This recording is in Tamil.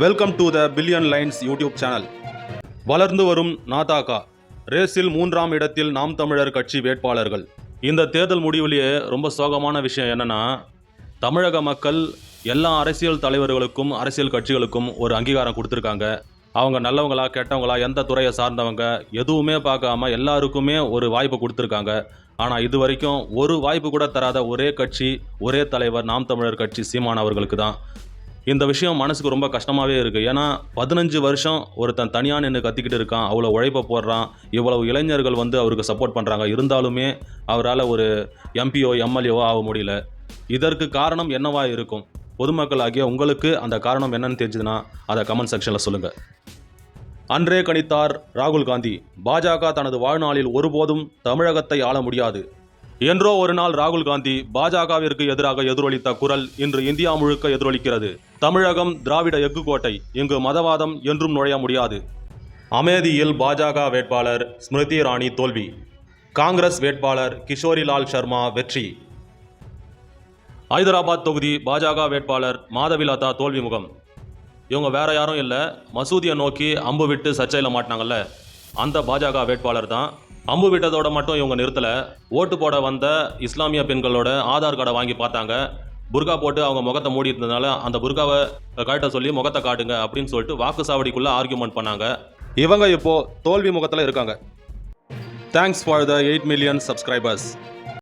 Welcome to the billion lines YouTube channel வளர்ந்து வரும் நாதாகா ரேஸில் மூன்றாம் இடத்தில் நாம் தமிழர் கட்சி வேட்பாளர்கள். இந்த தேர்தல் முடிவிலேயே ரொம்ப சோகமான விஷயம் என்னன்னா தமிழக மக்கள் எல்லா அரசியல் தலைவர்களுக்கும் அரசியல் கட்சிகளுக்கும் ஒரு அங்கீகாரம் கொடுத்துருக்காங்க. அவங்க நல்லவங்களா கெட்டவங்களா எந்த துறையை சார்ந்தவங்க எதுவுமே பார்க்காம எல்லாருக்குமே ஒரு வாய்ப்பு கொடுத்துருக்காங்க. ஆனால் இது வரைக்கும் ஒரு வாய்ப்பு கூட தராத ஒரே கட்சி ஒரே தலைவர் நாம் தமிழர் கட்சி சீமான் அவர்களுக்கு தான். இந்த விஷயம் மனசுக்கு ரொம்ப கஷ்டமாகவே இருக்குது ஏன்னா பதினஞ்சு வருஷம் ஒருத்தன் தனியாக நின்று கத்திக்கிட்டு இருக்கான் அவ்வளோ உழைப்பை போடுறான் இவ்வளவு இளைஞர்கள் வந்து அவருக்கு சப்போர்ட் பண்ணுறாங்க இருந்தாலுமே அவரால் ஒரு எம்பியோ எம்எல்ஏவோ ஆக முடியல. இதற்கு காரணம் என்னவா இருக்கும்? பொதுமக்கள் ஆகிய உங்களுக்கு அந்த காரணம் என்னன்னு தெரிஞ்சதுன்னா அதை கமெண்ட் செக்ஷனில் சொல்லுங்கள் அன்றே கணித்தார் ராகுல் காந்தி. பாஜக தனது வாழ்நாளில் ஒருபோதும் தமிழகத்தை ஆள முடியாது. என்றோ ஒரு நாள் ராகுல் காந்தி பாஜகவிற்கு எதிராக எதிரொலித்த குரல் இன்று இந்தியா முழுக்க எதிரொலிக்கிறது. தமிழகம் திராவிட எஃகு கோட்டை இங்கு மதவாதம் என்றும் நுழைய முடியாது. அமேதியில் பாஜக வேட்பாளர் ஸ்மிருதி இராணி தோல்வி. காங்கிரஸ் வேட்பாளர் கிஷோரிலால் சர்மா வெற்றி. ஹைதராபாத் தொகுதி பாஜக வேட்பாளர் மாதவிலதா தோல்வி முகம். இவங்க வேற யாரும் இல்லை மசூதியை நோக்கி அம்பு விட்டு சர்ச்சையில் மாட்டினாங்கல்ல. அந்த பாஜக வேட்பாளர் தான் அம்பு விட்டதோட மட்டும் இவங்க நிறுத்தலை. ஓட்டு போட வந்த இஸ்லாமிய பெண்களோட ஆதார் கார்டை வாங்கி பார்த்தாங்க. புர்கா போட்டு அவங்க முகத்தை மூடி இருந்ததுனால அந்த புர்காவை காட்ட சொல்லி முகத்தை காட்டுங்க அப்படின்னு சொல்லிட்டு வாக்கு சாவடிக்குள்ளே ஆர்கியூமெண்ட் பண்ணாங்க. இவங்க இப்போது தோல்வி முகத்தில் இருக்காங்க. Thanks for the eight million subscribers